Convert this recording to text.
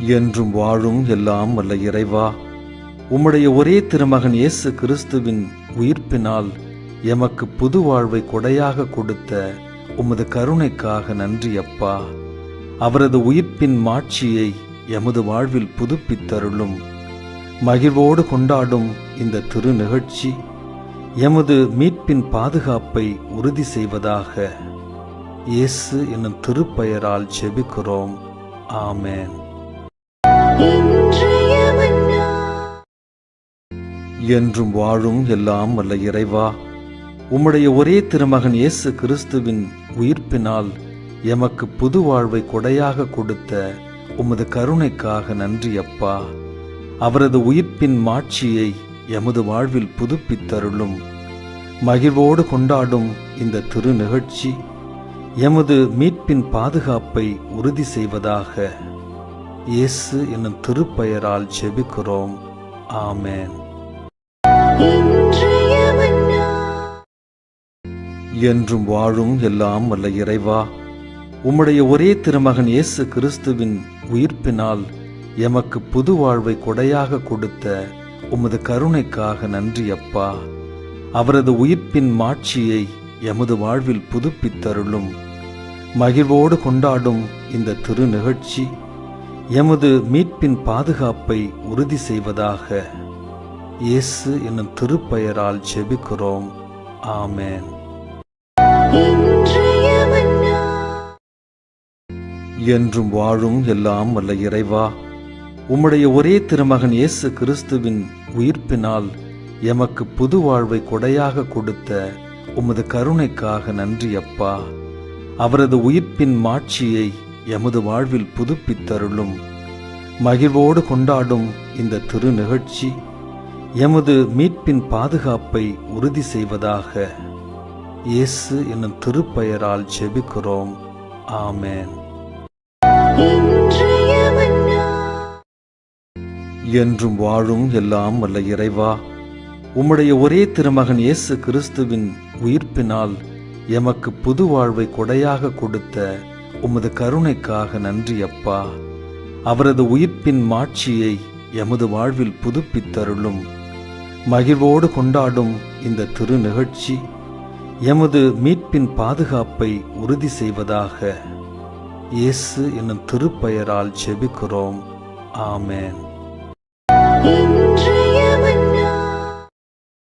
என்றும் வாழும் எல்லாம் வல்ல இறைவா. உம்முடைய ஒரே திருமகன் இயேசு கிறிஸ்துவின் உயிர்ப்பினால் எமக்கு புது வாழ்வை கொடையாக கொடுத்த உமது கருணைக்காக நன்றி அப்பா. அவரது உயிர்ப்பின் மாட்சியை எமது வாழ்வில் புதுப்பித்தருளும். மகிழ்வோடு கொண்டாடும் இந்த திரு நிகழ்ச்சி எமது மீட்பின் பாதுகாப்பை உறுதி செய்வதாக இயேசு என்னும் திருப்பெயரால் செபிக்கிறோம் ஆமேன். என்றும் வாழும் எல்லாம் வல்ல இறைவா. உம்முடைய ஒரே திருமகன் இயேசு கிறிஸ்துவின் உயிர்ப்பினால் எமக்கு புது வாழ்வை கொடையாக கொடுத்த உமது கருணைக்காக நன்றி அப்பா. அவரது உயிர்ப்பின் மாட்சியை எமது வாழ்வில் புதுப்பித்தருளும். மகிழ்வோடு கொண்டாடும் இந்த திரு நிகழ்ச்சி எமது மீட்பின் பாதுகாப்பை உறுதி செய்வதாக இயேசு என்னும் திருப்பெயரால் செபிக்கிறோம் ஆமேன். என்றும் வாழும் எல்லாம் வல்ல இறைவா உம்முடைய ஒரே திருமகன் இயேசு கிறிஸ்துவின் உயிர்ப்பினால் எமக்கு புது வாழ்வை கொடையாக கொடுத்த உமது கருணைக்காக நன்றி அப்பா. அவரது உயிர்ப்பின் மாட்சியை எமது வாழ்வில் புதுப்பித்தருளும். மகிழ்வோடு கொண்டாடும் இந்த திரு நிகழ்ச்சி எமது மீட்பின் பாதுகாப்பை உறுதி செய்வதாக இயேசு என்னும் திருப்பெயரால் ஜெபிக்கிறோம். ஆமேன். என்றும் வாழும் எல்லாம் வல்ல இறைவா. உம்முடைய ஒரே திருமகன் இயேசு கிறிஸ்துவின் உயிர்ப்பினால் எமக்கு புது வாழ்வை கொடையாக கொடுத்த உமது கருணைக்காக நன்றி அப்பா. அவரது உயிர்ப்பின் மாட்சியை எமது வாழ்வில் புதுப்பித்தருளும். மகிழ்வோடு கொண்டாடும் இந்த திரு நிகழ்ச்சி எமது மீட்பின் பாதுகாப்பை உறுதி செய்வதாக இயேசு என்னும் திருப்பெயரால் செபிக்கிறோம் ஆமேன். என்றும் வாழும் எல்லாம் வல்ல இறைவா உம்முடைய ஒரே திருமகன் இயேசு கிறிஸ்துவின் உயிர்ப்பினால் எமக்கு புது வாழ்வை கொடையாக கொடுத்த உமது கருணைக்காக நன்றி அப்பா. அவரது உயிர்ப்பின் மாட்சியை எமது வாழ்வில் புதுப்பித்தருளும். மகிழ்வோடு கொண்டாடும் இந்த திரு நிகழ்ச்சி எமது மீட்பின் பாதுகாப்பை உறுதி செய்வதாக இயேசு என்னும் திருப்பெயரால் ஜெபிக்கிறோம். ஆமேன். 明知。